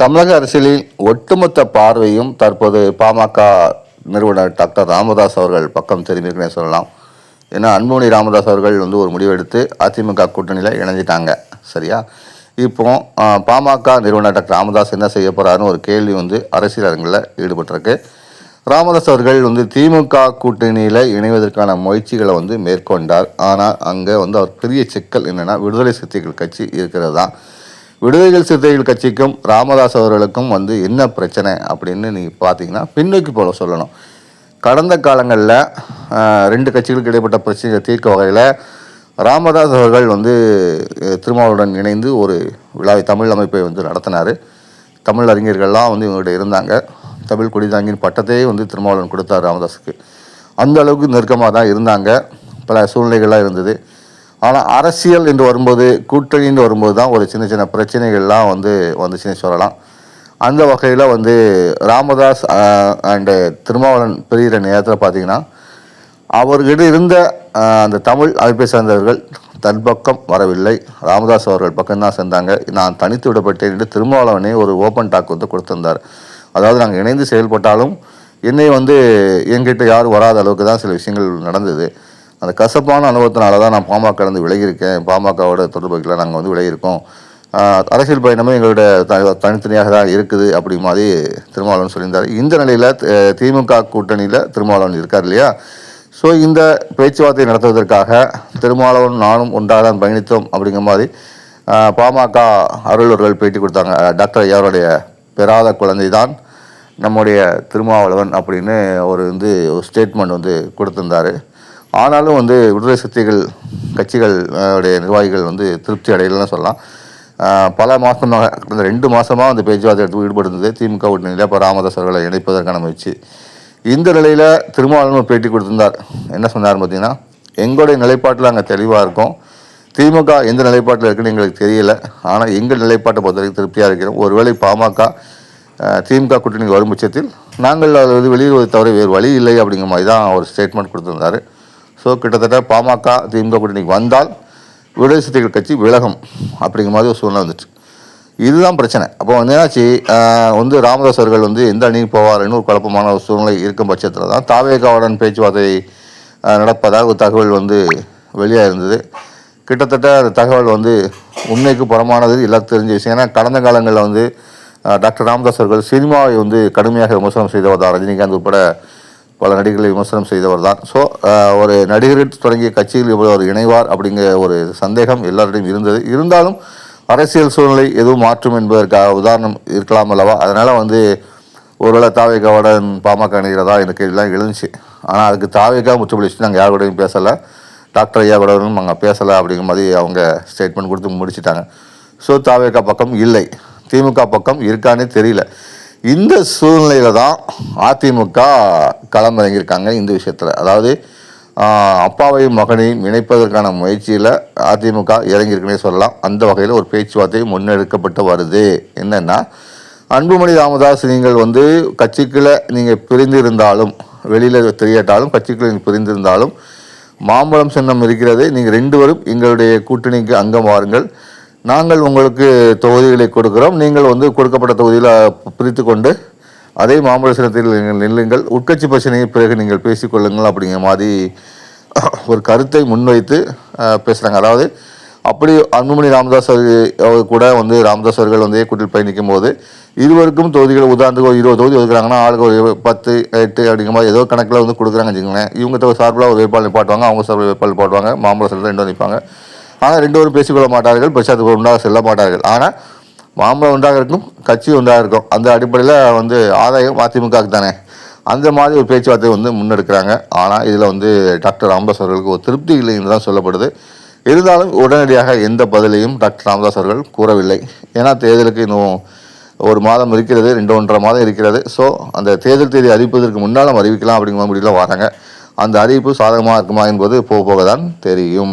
தமிழக அரசியலில் ஒட்டுமொத்த பார்வையும் தற்போது பாமக நிறுவனர் டாக்டர் ராமதாஸ் அவர்கள் பக்கம் திரும்பியிருக்குன்னே சொல்லலாம். ஏன்னா அன்புமணி ராமதாஸ் அவர்கள் வந்து ஒரு முடிவெடுத்து அதிமுக கூட்டணியில் இணைஞ்சிட்டாங்க. சரியா? இப்போ பாமக நிறுவனர் டாக்டர் ராமதாஸ் என்ன செய்ய போகிறாருன்னு ஒரு கேள்வி வந்து அரசியல் அரங்கில் ஈடுபட்டிருக்கு. ராமதாஸ் அவர்கள் வந்து திமுக கூட்டணியில் இணைவதற்கான முயற்சிகளை வந்து மேற்கொண்டார். ஆனால் அங்கே வந்து அவர் பெரிய சிக்கல் என்னென்னா விடுதலை சிறுத்தைகள் கட்சி இருக்கிறது தான். விடுதலை சிறுத்தைகள் கட்சிக்கும் ராமதாஸ் அவர்களுக்கும் வந்து என்ன பிரச்சனை அப்படின்னு நீங்கள் பார்த்தீங்கன்னா பின்னோக்கி போல சொல்லணும். கடந்த காலங்களில் ரெண்டு கட்சிகளுக்கு இடைப்பட்ட பிரச்சனைகளை தீர்க்க வகையில் ராமதாஸ் அவர்கள் வந்து திருமாவளுடன் இணைந்து ஒரு விழாவை தமிழ் அமைப்பை வந்து நடத்தினார். தமிழ் அறிஞர்கள்லாம் வந்து இவங்கள்ட்ட இருந்தாங்க. தமிழ் குடிதாங்கின் பட்டத்தையே வந்து திருமாவளவன் கொடுத்தார் ராமதாஸுக்கு. அந்த அளவுக்கு நெருக்கமாக தான் இருந்தாங்க. பல சூழ்நிலைகள்லாம் இருந்தது. ஆனால் அரசியல் என்று வரும்போது கூட்டணின்னு வரும்போது தான் ஒரு சின்ன சின்ன பிரச்சனைகள்லாம் வந்து வந்துச்சுன்னு சொல்லலாம். அந்த வகையில் வந்து ராமதாஸ் அண்டு திருமாவளவன் பிரிகிற நேரத்தில் பார்த்தீங்கன்னா அவர்கிட்ட இருந்த அந்த தமிழ் அமைப்பை சார்ந்தவர்கள் தன் பக்கம் வரவில்லை. ராமதாஸ் அவர்கள் பக்கம்தான் சேர்ந்தாங்க. நான் தனித்து விடப்பட்டேன் என்று திருமாவளவனே ஒரு ஓப்பன் டாக் வந்து கொடுத்திருந்தார். அதாவது நாங்கள் இணைந்து செயல்பட்டாலும் என்னை வந்து என்கிட்ட யாரும் வராத அளவுக்கு தான் சில விஷயங்கள் நடந்தது. அந்த கசப்பான அனுபவத்தினால தான் நான் பாமகலேருந்து விலகியிருக்கேன். பாமகவோட தொடர்புகளில் நாங்கள் வந்து விலகியிருக்கோம். அரசியல் பயணமும் எங்களோட தனித்தனியாக தான் இருக்குது அப்படி மாதிரி திருமாவளவன் சொல்லியிருந்தார். இந்த நிலையில் திமுக கூட்டணியில் திருமாவளவன் இருக்கார் இல்லையா? ஸோ இந்த பேச்சுவார்த்தை நடத்துவதற்காக திருமாவளவன் நானும் ஒன்றாக தான் பயணித்தோம் அப்படிங்கிற மாதிரி பாமக அருளூர்கள் பேட்டி கொடுத்தாங்க. டாக்டர் ஐயாருடைய பெறாத குழந்தை தான் நம்முடைய திருமாவளவன் அப்படின்னு ஒரு வந்து ஒரு ஸ்டேட்மெண்ட் வந்து கொடுத்துருந்தாரு. ஆனாலும் வந்து விடுதலை சக்திகள் கட்சிகள் உடைய நிர்வாகிகள் வந்து திருப்தி அடையலன்னு சொல்லலாம். பல மாதமாக கடந்த ரெண்டு மாதமாக அந்த பேச்சுவார்த்தை எடுத்து ஈடுபட்டிருந்தது. திமுக கூட்டணியில் இப்போ ராமதாஸ் அவர்களை இணைப்பதற்கான முயற்சி. இந்த நிலையில் திருமாவளவன் ஒரு பேட்டி கொடுத்திருந்தார். என்ன சொன்னார் பார்த்தீங்கன்னா எங்களுடைய நிலைப்பாட்டில் அங்கே தெளிவாக இருக்கும். திமுக எந்த நிலைப்பாட்டில் இருக்குன்னு எங்களுக்கு தெரியல. ஆனால் எங்கள் நிலைப்பாட்டை பொறுத்தவரைக்கும் திருப்தியாக இருக்கிறோம். ஒருவேளை பாமக திமுக கூட்டணிக்கு வரும் பட்சத்தில் நாங்கள் அதை வந்து வெளியிடுவதை தவிர வேறு வழி இல்லை அப்படிங்கிற மாதிரி தான் ஒரு ஸ்டேட்மெண்ட் கொடுத்துருந்தாரு. ஸோ கிட்டத்தட்ட பாமக திமுக கூட்டணிக்கு வந்தால் விடுதலை சிறுத்தைகள் கட்சி விலகும் அப்படிங்கிற மாதிரி ஒரு சூழ்நிலை வந்துச்சு. இதுதான் பிரச்சனை. அப்போ வந்து என்னாச்சு? வந்து ராமதாஸ் அவர்கள் வந்து எந்த அணிக்கு போவார்னு ஒரு குழப்பமான ஒரு சூழ்நிலை இருக்கும் பட்சத்தில் தான் தாவேகாவுடன் பேச்சுவார்த்தை நடப்பதாக ஒரு தகவல் வந்து வெளியாக இருந்தது. கிட்டத்தட்ட அந்த தகவல் வந்து உண்மைக்கு புறமானது எல்லாத்துக்கும் தெரிஞ்ச விஷயம். ஏன்னா கடந்த காலங்களில் வந்து டாக்டர் ராமதாஸ் அவர்கள் சினிமாவை வந்து கடுமையாக விமர்சனம் செய்தவர் தான் ரஜினிகாந்த் உட்பட பல நடிகர்களை விமர்சனம் செய்தவர் தான் ஸோ ஒரு நடிகர் தொடங்கிய கட்சியில் இவ்வளோ ஒரு இணைவார் அப்படிங்கிற ஒரு சந்தேகம் எல்லாரிடையும் இருந்தது. இருந்தாலும் அரசியல் சூழ்நிலை எதுவும் மாற்றும் என்பதற்காக உதாரணம் இருக்கலாம் அல்லவா? அதனால் வந்து ஒருவேளை தாவேகாவுடன் பாமக அணிகிறதா எனக்கு எல்லாம் எழுந்துச்சு. ஆனால் அதுக்கு தாவேகா முற்றுப்பிடிச்சு நாங்கள் யார் கூடயும் பேசலை. டாக்டர் ஐயா கூடவும் நாங்கள் பேசலை அப்படிங்கிற மாதிரி அவங்க ஸ்டேட்மெண்ட் கொடுத்து முடிச்சிட்டாங்க. ஸோ தாவேகா பக்கம் இல்லை. திமுக பக்கம் இருக்கானே தெரியல. இந்த சூழ்நிலையில் தான் அதிமுக களமிறங்கியிருக்காங்க இந்த விஷயத்தில். அதாவது அப்பாவையும் மகனையும் இணைப்பதற்கான முயற்சியில் அதிமுக இறங்கியிருக்குன்னே சொல்லலாம். அந்த வகையில் ஒரு பேச்சுவார்த்தை முன்னெடுக்கப்பட்டு வருது. என்னென்னா அன்புமணி ராமதாஸ் நீங்கள் வந்து கட்சிக்குள்ளே நீங்கள் பிரிந்திருந்தாலும் வெளியில் தெரியாட்டாலும் கட்சிக்குள்ளே நீங்கள் பிரிந்திருந்தாலும் மாம்பழம் சின்னம் இருக்கிறது நீங்கள் ரெண்டு பேரும் எங்களுடைய கூட்டணிக்கு அங்கம் வாருங்கள் நாங்கள் உங்களுக்கு தொகுதிகளை கொடுக்கிறோம். நீங்கள் வந்து கொடுக்கப்பட்ட தொகுதியில் பிரித்து கொண்டு அதே மாம்பழ நீங்கள் நில்லுங்கள். உட்கட்சி பிரச்சனையை பிறகு நீங்கள் பேசிக்கொள்ளுங்கள் அப்படிங்கிற மாதிரி ஒரு கருத்தை முன்வைத்து பேசுகிறாங்க அதாவது அப்படி அன்புமணி ராமதாஸ் அவர்கள் அவர் கூட வந்து ராமதாஸ் அவர்கள் வந்து கூட்டில் பயணிக்கும் போது இருவருக்கும் தொகுதிகள் உதாரணத்துக்கு ஒரு இருபது தொகுதி ஒதுக்குறாங்கன்னா ஆளுக்கு ஒரு பத்து எட்டு அப்படிங்கிற மாதிரி ஏதோ கணக்கில் வந்து கொடுக்குறாங்க வச்சுக்கோங்களேன். இவங்க சார்பில் ஒரு வேட்பாளர் நிப்பாட்டுவாங்க அவங்க சார்பில் வேட்பாளர் பாட்டுவாங்க மாம்பழ சிலத்தில் ரெண்டு நிற்பாங்க. ஆனால் ரெண்டு பேரும் பேசிக்கொள்ள மாட்டார்கள் பிரச்சாரத்துக்கு ஒன்றாக செல்ல மாட்டார்கள். ஆனால் மாம்பழம் ஒன்றாக இருக்கும் கட்சி ஒன்றாக இருக்கும். அந்த அடிப்படையில் வந்து ஆதாயம் அதிமுகவுக்கு தானே. அந்த மாதிரி ஒரு பேச்சுவார்த்தை வந்து முன்னெடுக்கிறாங்க. ஆனால் இதில் வந்து டாக்டர் ராமதாஸ் அவர்களுக்கு ஒரு திருப்தி இல்லை என்று தான் சொல்லப்படுது. இருந்தாலும் உடனடியாக எந்த பதிலையும் டாக்டர் ராமதாஸ் அவர்கள் கூறவில்லை. ஏன்னா தேர்தலுக்கு இன்னும் ஒரு மாதம் இருக்கிறது ரெண்டு ஒன்றரை மாதம் இருக்கிறது. ஸோ அந்த தேர்தல் தேதி அறிவிப்பதற்கு முன்னாலும் அறிவிக்கலாம் அப்படிங்கிற முடியல வராங்க. அந்த அறிவிப்பு சாதகமாக இருக்குமா என்பது போக போக தான் தெரியும்.